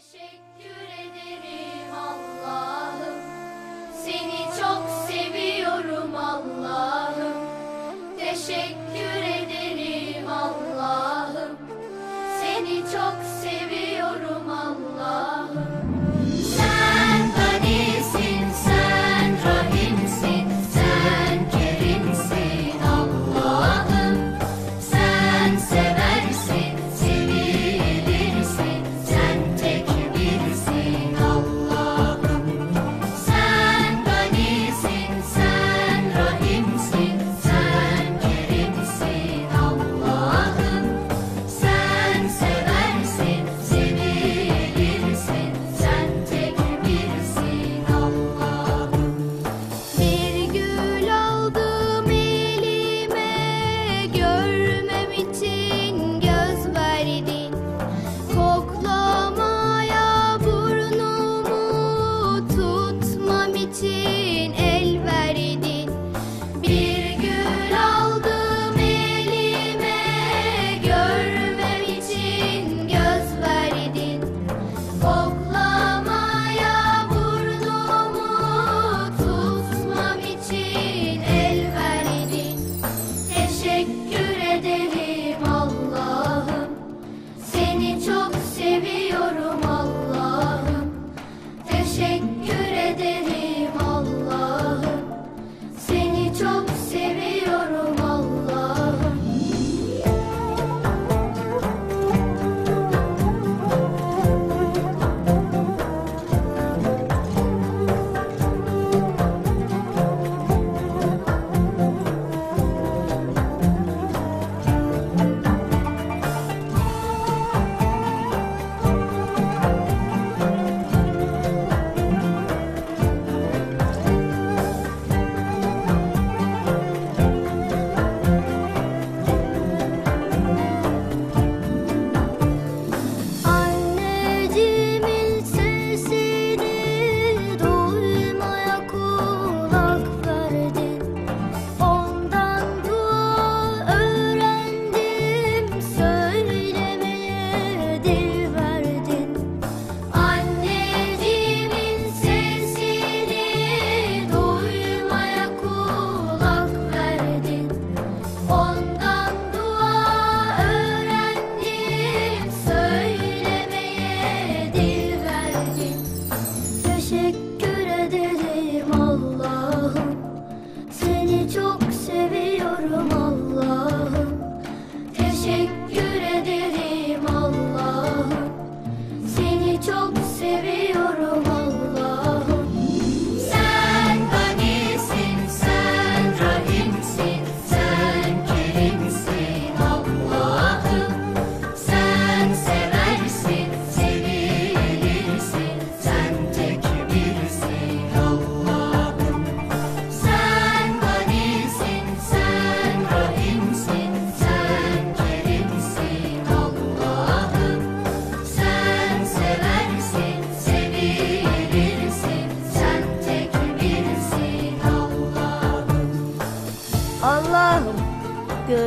Teşekkür ederim.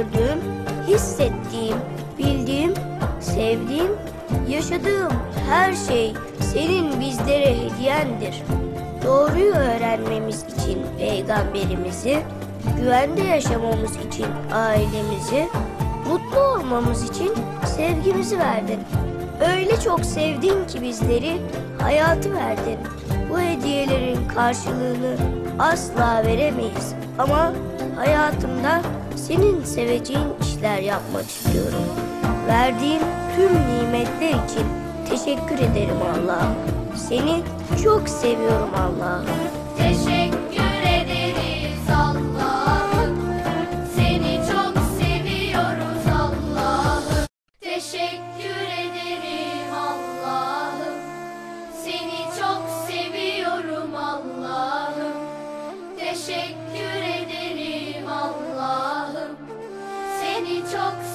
gördüğüm, hissettiğim, bildiğim, sevdiğim, yaşadığım her şey senin bizlere hediyendir. Doğruyu öğrenmemiz için peygamberimizi, güvende yaşamamız için ailemizi, mutlu olmamız için sevgimizi verdin. Öyle çok sevdin ki bizleri, hayatı verdin. Bu hediyelerin karşılığını asla veremeyiz ama hayatımda senin seveceğin işler yapmak istiyorum. Verdiğin tüm nimetler için teşekkür ederim Allah'ım. Seni çok seviyorum Allah'ım. Teşekkür ederiz Allah'ım. Seni çok seviyoruz Allah'ım. Teşekkür ederim Allah'ım. Seni çok seviyorum Allah'ım. Teşekkür talk